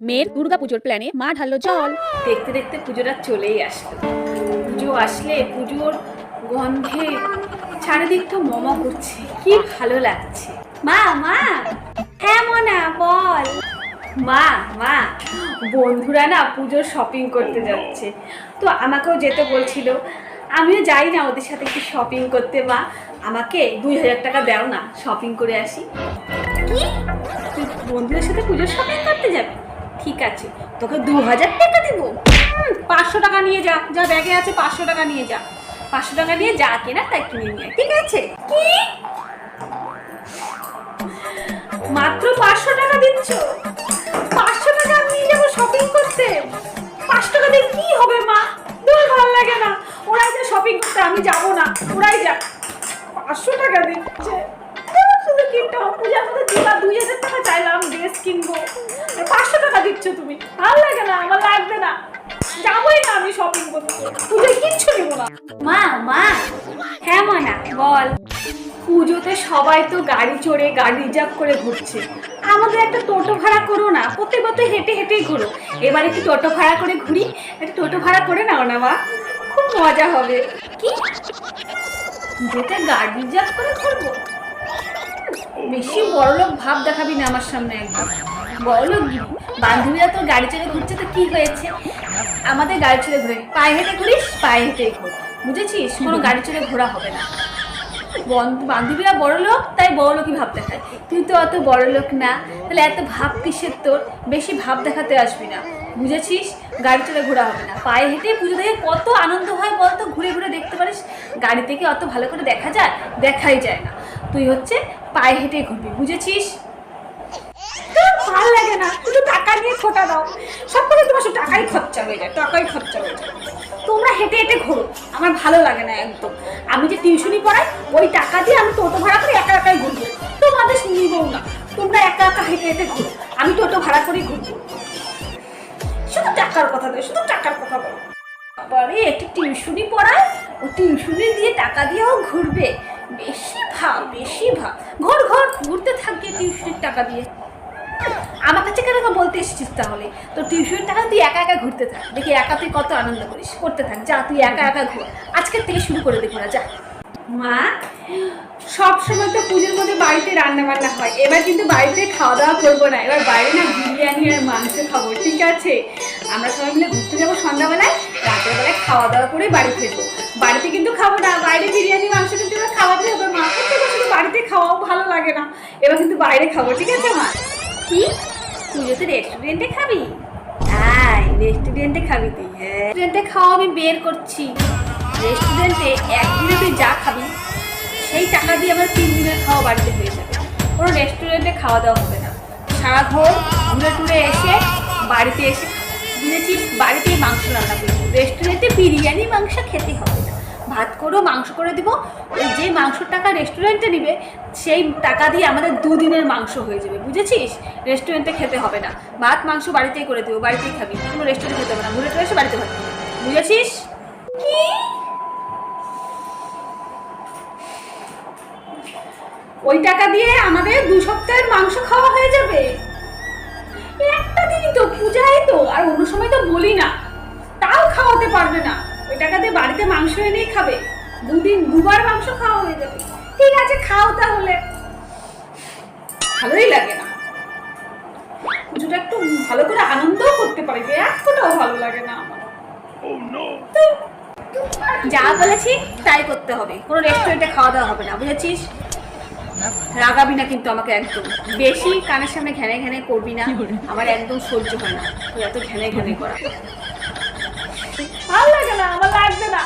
মেয়ের দুর্গা পুজোর প্ল্যানে মা ঢাললো জল। দেখতে দেখতে পুজোটা চলেই আসলো। পুজো আসলে পুজোর গন্ধে চারিদিকটা মমা করছে কি ভালো লাগছে। মা মা হ্যাঁ মনা বল। মা মা বন্ধুরা না পুজোর শপিং করতে যাচ্ছে। তো আমাকেও যেতে বলছিল আমিও যাই না ওদের সাথে একটু শপিং করতে মা। আমাকে দুই হাজার টাকা দাও না শপিং করে আসি। বন্ধুদের সাথে পুজোর শপিং করতে যাবি? ঠিক আছে, তোকে দু হাজার টাকা দেবো। পাঁচশো টাকা নিয়ে যা যা ব্যাগে আছে পাঁচশো টাকা নিয়ে যা। পাঁচশো টাকা নিয়ে যা কেনা তাই কিনে নিয়ে ঠিক আছে? কি? মাত্র পাঁচশো টাকা দিচ্ছ? পাঁচশো টাকা নিয়ে যাব শপিং করতে। পাঁচশো টাকা দিয়ে কি হবে মা? দূর ভালো লাগে না। ওরাই যা শপিং করতে, আমি যাব না। ওরাই যা। পাঁচশো টাকা দিচ্ছে। শুধু কিনতে হবে। দিবা দুই হাজার টাকা চাইলাম ড্রেস কিনবো। পাঁচশো টাকা দিচ্ছ তুমি ভালো লাগে না, আমার লাগবে না। যাবোই না আমি শপিং করতে। পুজোয় কিচ্ছু নেব না। মা মা। হ্যাঁ মা না বল। পুজোতে সবাই তো গাড়ি চড়ে, গাড়ি রিজার্ভ করে ঘুরছে। আমাদের একটা টোটো ভাড়া করো না প্রত্যেকবার তো হেঁটে হেঁটেই ঘুরো। এবার একটু টোটো ভাড়া করে ঘুরি? একটা টোটো ভাড়া করে নাও না, মা। খুব মজা হবে। কি? পুজোতে গাড়ি রিজার্ভ করে ঘুরবো? বেশি বড়লোক ভাব দেখাবি না আমার সামনে একদম। বড়লোক বান্ধবীরা তো গাড়ি চড়ে ঘুরছে, তো কি হয়েছে? আমাদের গাড়ি চড়ে ঘুরে পায়ে হেঁটে ঘুরিস, পায়ে হেঁটেই ঘুর। বুঝেছিস? কোনো গাড়ি চড়ে ঘোরা হবে না। বন্ধু বান্ধবীরা বড় লোক, তাই বড় লোকই ভাব দেখায়। তুই তো অত বড় লোক না, তাহলে এত ভাব কিসের তোর? বেশি ভাব দেখাতে আসবি না। বুঝেছিস? গাড়ি চড়ে ঘোরা হবে না। পায়ে হেঁটে পুজো দেখে কত আনন্দ হয়, বলতো? ঘুরে ঘুরে দেখতে পারিস? গাড়ি থেকে অত ভালো করে দেখা যায়? দেখাই যায় না। তুই হচ্ছে পায়ে হেঁটে ঘুরবি, বুঝেছিস? ভালো লাগে না শুধু টাকা নিয়ে খোটা দাও। সব থেকে তোমার শুধু টাকাই খরচা হয়ে যায়, টাকাই খরচা হয়ে যায়। তোমরা হেঁটে হেঁটে ঘোরো, আমার ভালো লাগে না একদম। আমি যে টিউশনি পড়াই, ওই টাকা দিয়ে আমি টোটো ভাড়া করে একা একাই ঘুরবো। তোমাদের নিবও না, তোমরা একা একা হেঁটে হেঁটে ঘুরো। আমি টোটো ভাড়া করেই ঘুরবো। শুধু টাকার কথা দেয় শুধু টাকার কথা বলো। বাবারে, একটু টিউশনি পড়ায়, ও টিউশনি দিয়ে টাকা দিয়েও ঘুরবে। বেশি ভাব বেশি ভাব। ঘর ঘর, ঘুরতে থাকবে টিউশনির টাকা দিয়ে। আমার কাছে কেন বলতে এসেছিস তাহলে? তো টিউশনের টাকা তুই একা একা ঘুরতে থাক। দেখি একা তুই কত আনন্দ করিস। করতে থাক। যা তুই একা একা ঘুর। আজকের থেকে শুরু করে দেখো না যা। মা সব সময় তো পুজোর মধ্যে বাড়িতে রান্না বান্না হয়। এবার কিন্তু বাড়িতে খাওয়া দাওয়া করব না। এবার বাইরে না বিরিয়ানি আর মাংস খাব ঠিক আছে? আমরা সবাই মিলে ঘুরতে যাব সন্ধ্যাবেলায়। রাতের বেলায় খাওয়া দাওয়া করে বাড়ি ফিরবো। বাড়িতে কিন্তু খাব না। বাইরে বিরিয়ানি মাংস কিন্তু এবার খাওয়াতে হবে মা। প্রত্যেক বছর তো বাড়িতে খাওয়াও ভালো লাগে না। এবার কিন্তু বাইরে খাব ঠিক আছে মা? কি? পুজোতে রেস্টুরেন্টে খাবি? রেস্টুরেন্টে খাবি তুই হ্যাঁ। রেস্টুরেন্টে খাওয়া আমি বের করছি। রেস্টুরেন্টে একদিনে তুই যা খাবি, সেই টাকা দিয়ে আমার তিন দিনের খাওয়া বাড়িতে হয়ে যাবে। কোনো রেস্টুরেন্টে খাওয়া দাওয়া হবে না। সারা ভোর ঘুরে টুরে এসে বাড়িতে এসে বাড়িতেই মাংস রান্না করব রেস্টুরেন্টে বিরিয়ানি, মাংস খেতে হবে না। ভাত করেও মাংস করে দিব। ওই যে মাংসর টাকা রেস্টুরেন্টে নিবে সেই টাকা দিয়ে আমাদের দুদিনের মাংস হয়ে যাবে বুঝেছিস? রেস্টুরেন্টে খেতে হবে না। ভাত মাংস বাড়িতেই করে দেবো বাড়িতেই খাবি। কোনো রেস্টুরেন্টে খেতে হবে না। ঘুরে এসে বাড়িতে ভাত বুঝেছিস? কি? ওই টাকা দিয়ে আমাদের দু সপ্তাহের মাংস খাওয়া হয়ে যাবে। একটা দিনই তো পূজাই তো। আর অন্য সময় তো বলি না। তাও খাওয়াতে পারবে না। বাড়িতে মাংস এনেই খাবে। দুদিন দুবার মাংস খাওয়া হয়ে যাবে। ঠিক আছে খাও তাহলে। ভালোই লাগে না। পুজোটা একটু ভালো করে আনন্দও করতে পারি এতটাও ভালো লাগে না আমার। যা বলেছি তাই করতে হবে। কোনো রেস্টুরেন্টে খাওয়া দাওয়া হবে না বুঝেছিস? রাগাবি না কিন্তু আমাকে একদম। বেশি কানের সামনে ঘ্যানে ঘ্যানে করবি না আমার একদম সহ্য হয় না। তুই এত ঘ্যানে ঘ্যানে করা। লাগবে না।